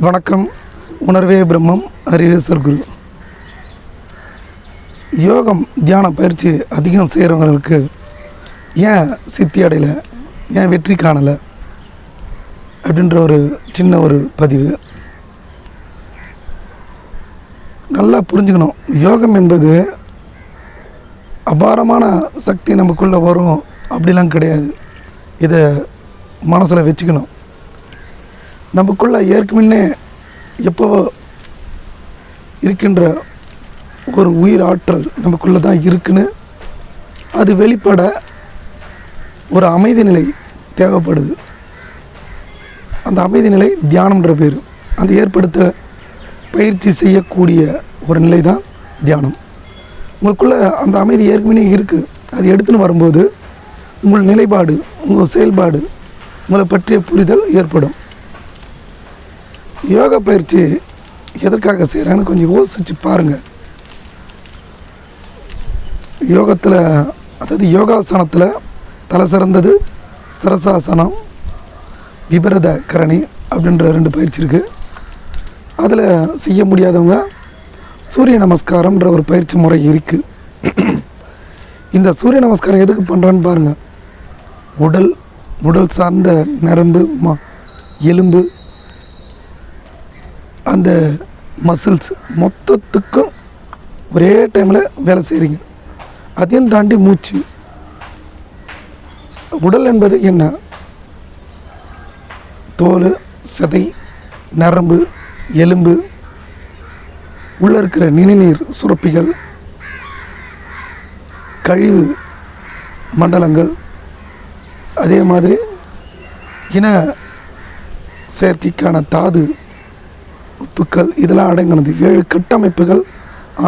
வணக்கம். உணர்வே பிரம்மம் அறிவே குரு யோகம் தியான பயிற்சி அதிகம் செய்கிறவங்களுக்கு ஏன் சித்தி அடையலை? ஏன் வெற்றி காணலை? அப்படின்ற ஒரு சின்ன ஒரு பதிவு. நல்லா புரிஞ்சுக்கணும். யோகம் என்பது அபாரமான சக்தி நமக்குள்ளே வரும் அப்படிலாம் கிடையாது. இதை மனசில் வச்சுக்கணும். நமக்குள்ள ஏற்கனவே எப்போவோ இருக்கின்ற ஒரு உயிர் ஆற்றல் நமக்குள்ளே தான் இருக்குன்னு அது வெளிப்பட ஒரு அமைதி நிலை தேவைப்படுது. அந்த அமைதி நிலை தியானம்ன்ற பேர். அந்த ஏற்படுத்த பயிற்சி செய்யக்கூடிய ஒரு நிலை தான் தியானம். உங்களுக்குள்ளே அந்த அமைதி ஏற்கனவே இருக்குது அது எடுத்துன்னு வரும்போது உங்கள் நிலைப்பாடு உங்கள் செயல்பாடு உங்களை பற்றிய புரிதல் ஏற்படும். யோகா பயிற்சி எதற்காக செய்கிறாங்கன்னு கொஞ்சம் யோசிச்சு பாருங்கள் யோகத்தில் அதாவது யோகாசனத்தில் தலை சிறந்தது சரசாசனம் விபரத கரணி அப்படின்ற ரெண்டு பயிற்சி இருக்குது அதில் செய்ய முடியாதவங்க சூரிய நமஸ்காரம்ன்ற ஒரு பயிற்சி முறை இருக்குது இந்த சூரிய நமஸ்காரம் எதுக்கு பண்ணுறான்னு பாருங்கள் உடல் உடல் சார்ந்த நரம்பு மா எலும்பு அந்த மசில்ஸ் மொத்தத்துக்கும் ஒரே டைமில் வேலை செய்கிறீங்க அதையும் தாண்டி மூச்சு. உடல் என்பது என்ன? தோல் சதை நரம்பு எலும்பு. உள்ளே இருக்கிற நிணநீர் சுரப்பிகள். கழிவு மண்டலங்கள். அதே மாதிரி இன செயற்கைக்கான தாது. உப்புக்கள் இதெல்லாம் அடங்கினது. ஏழு கட்டமைப்புகள்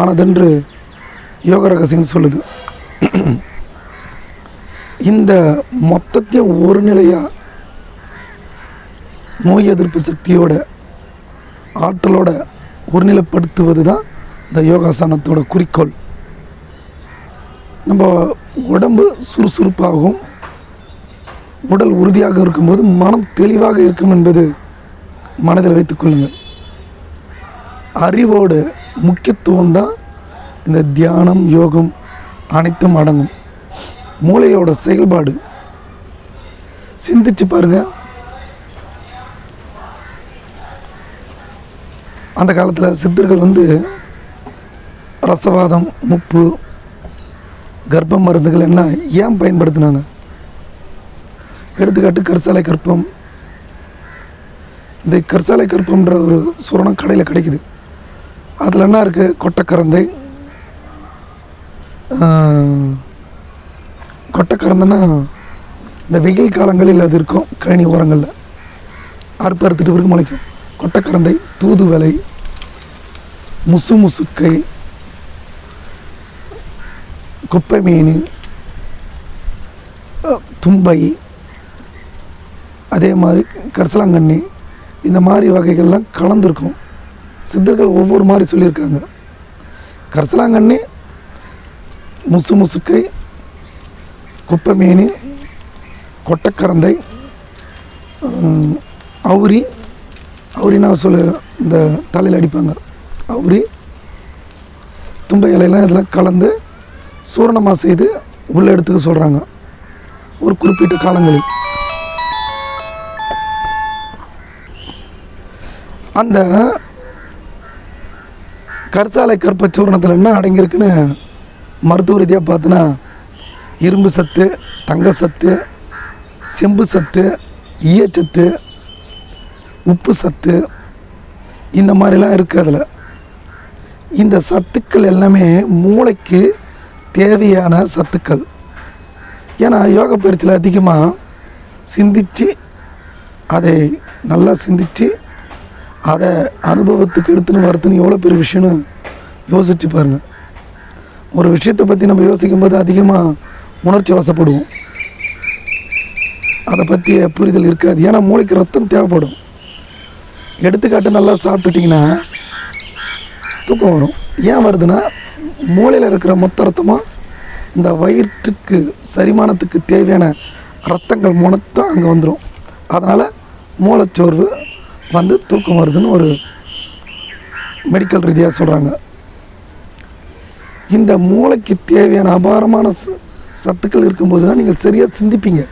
ஆனதென்று யோக ரகசியம் சொல்லுது. இந்த மொத்தத்தையும் ஒரு நிலையாக நோய் எதிர்ப்பு சக்தியோட ஆற்றலோட ஒருநிலைப்படுத்துவது தான் இந்த யோகாசனத்தோட குறிக்கோள். நம்ம உடம்பு சுறுசுறுப்பாகவும் உடல் உறுதியாக இருக்கும்போது மனம் தெளிவாக இருக்கும் என்பது மனதில் வைத்துக் கொள்ளுங்கள். அறிவோட முக்கியத்துவம் தான் இந்த தியானம் யோகம் அனைத்தும் அடங்கும். மூளையோட செயல்பாடு. சிந்திச்சு பாருங்க. அந்த காலத்தில் சித்தர்கள் வந்து ரசவாதம் முப்பு கர்ப்ப மருந்துகள் எல்லாம் ஏன் பயன்படுத்தினாங்க? எடுத்துக்காட்டு கரிசாலை கற்பம். இந்த கரிசாலை கற்பம்ன்ற ஒரு சுரணம் கடையில் கிடைக்குது. அதில் என்ன இருக்குது கொட்டைக்கரந்தை. கொட்டைக்கரந்தைன்னா இந்த வெயில் காலங்களில் அது இருக்கும். கழனி ஓரங்களில். அறுப்பு அறுத்துட்டு பிறகு முளைக்கும். கொட்டைக்கரந்தை தூதுவளை முசு முசுக்கை குப்பை மீன் தும்பை அதே மாதிரி கரிசலாங்கண்ணி இந்த மாதிரி வகைகள்லாம் கலந்துருக்கும். சித்தர்கள் ஒவ்வொரு மாதிரி சொல்லியிருக்காங்க. கரசலாங்கண்ணி முசு முசுக்கை குப்பை மீன் கொட்டைக்கரந்தை அவுரி அவுரினா சொல்லு இந்த தலையில் அடிப்பாங்க. அவுரி தும்பை இலையெல்லாம் இதெல்லாம் கலந்து சூரணமாக செய்து உள்ளே எடுத்துக்க சொல்கிறாங்க ஒரு குறிப்பிட்ட காலங்களில். அந்த கற்சாலை கற்பச்சூரணத்தில் என்ன அடங்கியிருக்குன்னு மருத்துவ ரீதியாக பார்த்தோன்னா இரும்பு சத்து தங்க சத்து செம்பு சத்து ஈயச்சத்து உப்பு சத்து இந்த மாதிரிலாம் இருக்குது அதில். இந்த சத்துக்கள் எல்லாமே மூளைக்கு தேவையான சத்துக்கள். ஏன்னா யோக பயிற்சியில் அதிகமாக சிந்திச்சு அதை நல்லா சிந்திச்சு அதை அனுபவத்துக்கு எடுத்துன்னு வரத்துன்னு எவ்வளோ பெரிய விஷயம்னு யோசிச்சு பாருங்கள் ஒரு விஷயத்தை பற்றி நம்ம யோசிக்கும் போது அதிகமாக உணர்ச்சி வசப்படுவோம். அதை பற்றிய புரிதல் இருக்காது. ஏன்னா மூளைக்கு ரத்தம் தேவைப்படும். எடுத்துக்காட்டு நல்லா சாப்பிட்டுட்டிங்கன்னா தூக்கம் வரும். ஏன் வருதுன்னா மூளையில் இருக்கிற மொத்த ரத்தமாக இந்த வயிற்றுக்கு செரிமானத்துக்கு தேவையான ரத்தங்கள் மொத்தம் அங்கே வந்துடும் அதனால் மூளைச்சோர்வு வந்து தூக்கம் வருதுன்னு ஒரு மெடிக்கல் ரீதியாக சொல்கிறாங்க இந்த மூளைக்கு தேவையான அபாரமான ச- சத்துக்கள் இருக்கும்போது தான் நீங்கள் சரியாக சிந்திப்பீங்க.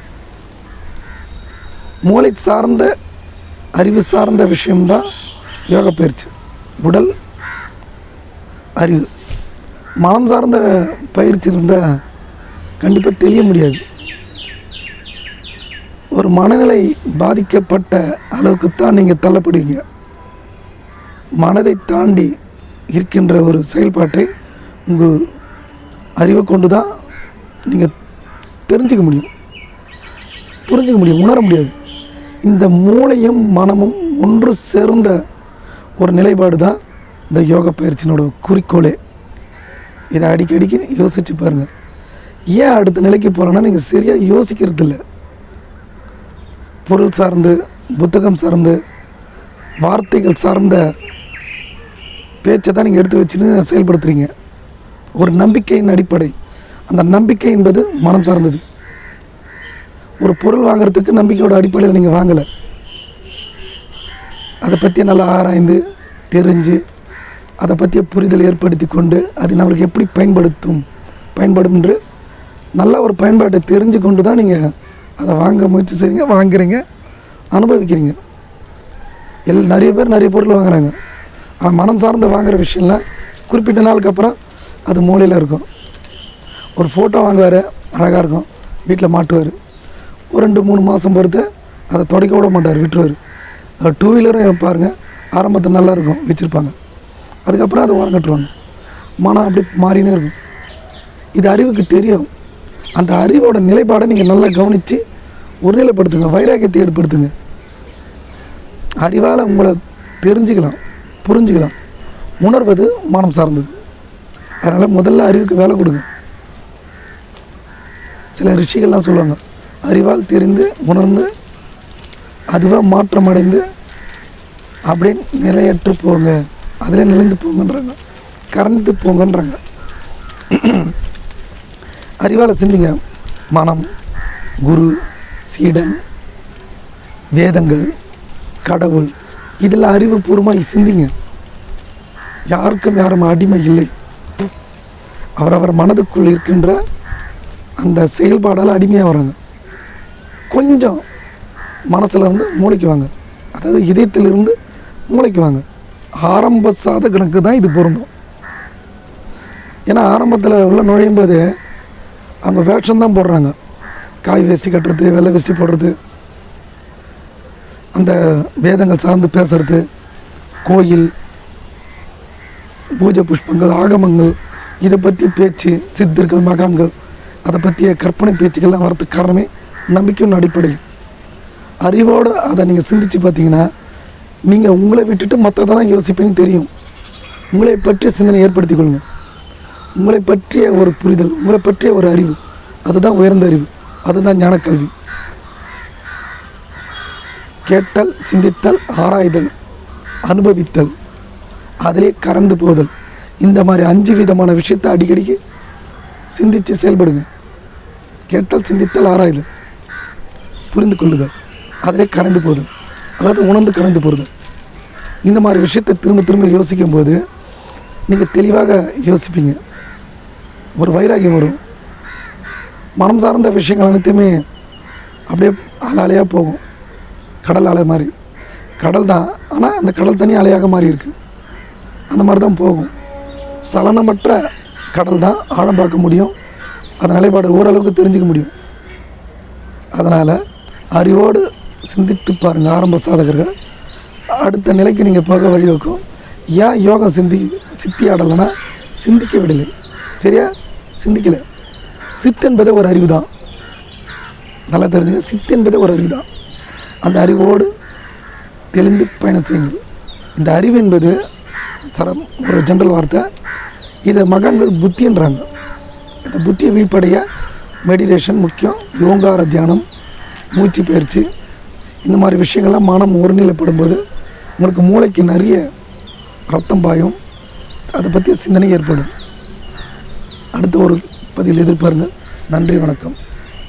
மூளை சார்ந்த அறிவு சார்ந்த விஷயம்தான் யோகா பயிற்சி. உடல் அறிவு. மனம் சார்ந்த பயிற்சி இருந்தால் கண்டிப்பாக தெரிய முடியாது. ஒரு மனநிலை பாதிக்கப்பட்ட அளவுக்கு தான் நீங்கள் தள்ளப்படுவீங்க. மனதை தாண்டி இருக்கின்ற ஒரு செயல்பாட்டை உங்கள் அறிவை கொண்டு தான் நீங்கள் தெரிஞ்சுக்க முடியும். புரிஞ்சுக்க முடியும் உணர முடியாது. இந்த மூளையும் மனமும் ஒன்று சேர்ந்த ஒரு நிலைப்பாடு தான் இந்த யோகா பயிற்சியினோட குறிக்கோளே. இதை அடிக்கடிக்கு யோசித்து பாருங்கள் ஏன் அடுத்த நிலைக்கு போகிறேன்னா நீங்கள் சரியாக யோசிக்கிறது இல்லை பொருள் சார்ந்து புத்தகம் சார்ந்து வார்த்தைகள் சார்ந்த பேச்சை தான் நீங்கள் எடுத்து வச்சுன்னு செயல்படுத்துறீங்க. ஒரு நம்பிக்கையின் அடிப்படை. அந்த நம்பிக்கை என்பது மனம் சார்ந்தது. ஒரு பொருள் வாங்குறதுக்கு நம்பிக்கையோட அடிப்படையில் நீங்கள் வாங்கலை. அதை பற்றி நல்லா ஆராய்ந்து தெரிஞ்சு அதை பற்றிய புரிதல் ஏற்படுத்தி கொண்டு அது நம்மளுக்கு எப்படி பயன்படுத்தும் பயன்படும் என்று நல்ல ஒரு பயன்பாட்டை தெரிஞ்சு கொண்டு தான் நீங்கள் அதை வாங்க முயற்சி செய்கிறீங்க வாங்குறீங்க அனுபவிக்கிறீங்க. எல் நிறைய பேர் நிறைய பொருள் வாங்குறாங்க. ஆனால் மனம் சார்ந்து வாங்குகிற விஷயம்லாம் குறிப்பிட்ட நாளுக்கு அப்புறம் அது மூலையில் இருக்கும். ஒரு ஃபோட்டோ வாங்குவார் அழகாக இருக்கும். வீட்டில் மாட்டுவார். ஒரு ரெண்டு மூணு மாதம் பொறுத்து அதை தொடக்க விட மாட்டார் விட்டுருவார். டூ வீலரும் பாருங்கள் ஆரம்பத்தில் நல்லா இருக்கும் வச்சுருப்பாங்க. அதுக்கப்புறம் அதை ஓரம் கட்டுருவாங்க மனம் அப்படி மாறினே இருக்கும். இது அறிவுக்கு தெரியும். அந்த அறிவோட நிலைப்பாடை நீங்கள் நல்லா கவனித்து ஒருநிலைப்படுத்துங்க வைராக்கியத்தை ஏற்படுத்துங்க. அறிவால் உங்களை தெரிஞ்சுக்கலாம் புரிஞ்சுக்கலாம். உணர்வது மனம் சார்ந்தது. அதனால் முதல்ல அறிவுக்கு வேலை கொடுங்க. சில ரிஷிகள்லாம் சொல்லுவாங்க அறிவால் தெரிந்து உணர்ந்து அதுவாக மாற்றம் அடைந்து அப்படியே நிலையற்று போங்க. அதில் நிலைந்து போங்கன்றாங்க. கறந்து போங்கன்றாங்க. அறிவால் சிந்திங்க. மனம் குரு சீடன் வேதங்கள் கடவுள் இதில் அறிவுபூர்வமாக சிந்திங்க. யாருக்கும் யாரும் அடிமை இல்லை. அவரவர் மனதுக்குள் இருக்கின்ற அந்த செயல்பாடால் அடிமையாக வராங்க. கொஞ்சம் மனசில் இருந்து மூளைக்கு வாங்க. அதாவது இதயத்திலிருந்து மூளைக்கு வாங்க. ஆரம்ப சாதகனுக்கு தான் இது பொருந்தும். ஏன்னா ஆரம்பத்தில் உள்ள நுழையும் போது அவங்க வேஷம் தான் போடுறாங்க. காய் வேஷ்டி கட்டுறது வெள்ளை வேஷ்டி போடுறது. அந்த வேதங்கள் சார்ந்து பேசுறது. கோயில் பூஜை புஷ்பங்கள் ஆகமங்கள் இதை பற்றி பேச்சு சித்தர்கள் மகான்கள் அதை பற்றிய கற்பனை பேச்சுக்கள்லாம் வரதுக்கு காரணமே நம்பிக்கையின் அடிப்படை அறிவோடு அதை நீங்கள் சிந்தித்து பார்த்தீங்கன்னா நீங்கள் உங்களை விட்டுட்டு மற்றதெல்லாம் யோசிப்பேன்னு தெரியும். உங்களை பற்றிய சிந்தனை ஏற்படுத்திக் கொள்ளுங்கள் உங்களை பற்றிய ஒரு புரிதல் உங்களை பற்றிய ஒரு அறிவு. அதுதான் உயர்ந்த அறிவு. அதுதான் ஞானக்கல்வி கேட்டல் சிந்தித்தல் ஆராய்தல் அனுபவித்தல். அதிலே கறந்து போதல். இந்த மாதிரி அஞ்சு விதமான விஷயத்தை அடிக்கடிக்கு சிந்தித்து செயல்படுங்க. கேட்டல் சிந்தித்தல் ஆராய்தல். புரிந்து கொள்ளுதல். அதிலே கறந்து போதல். அதாவது உணர்ந்து கடந்து போகிறது இந்த மாதிரி விஷயத்தை திரும்ப திரும்ப யோசிக்கும் போது நீங்கள் தெளிவாக யோசிப்பீங்க. ஒரு வைராகியம் வரும். மனம் சார்ந்த விஷயங்கள் அனைத்துமே அப்படியே அலையாக போகும். கடல் அலை மாதிரி. கடல் தான். ஆனால் அந்த கடல் தண்ணி அலையாக மாறி இருக்குது அந்த மாதிரி தான் போகும். சலனமற்ற கடல் தான் ஆழம் பார்க்க முடியும். அதன் நிலைப்பாடு ஓரளவுக்கு தெரிஞ்சுக்க முடியும். அதனால் அறிவோடு சிந்தித்து பாருங்கள் ஆரம்ப சாதகர்கள். அடுத்த நிலைக்கு நீங்கள் போக வழிவகுக்கும் ஏன் யோகம் சிந்தி சித்தி ஆடலைன்னா சிந்திக்க விடலை. சரியா? சிந்திக்கலை. சித்து என்பதே ஒரு அறிவு தான் நல்லா தெரிஞ்சது சித்து என்பதே ஒரு அறிவு தான் அந்த அறிவோடு தெளிந்து பயணம் செய்யுங்கள். இந்த அறிவு என்பது சரம் ஒரு ஜென்ரல் வார்த்தை. இதை மகான்கள் புத்தின்றாங்க. இந்த புத்தியை வீழ்படைய மெடிடேஷன் முக்கியம். யோங்கார தியானம் மூச்சு பயிற்சி. இந்த மாதிரி விஷயங்கள்லாம் மனம் ஒருநிலைப்படும் போது உங்களுக்கு மூளைக்கு நிறைய ரத்தம் பாயும். அதை பற்றிய சிந்தனை ஏற்படும். அடுத்த ஒரு பதிவில் எதிர்பாருங்கள். நன்றி வணக்கம்.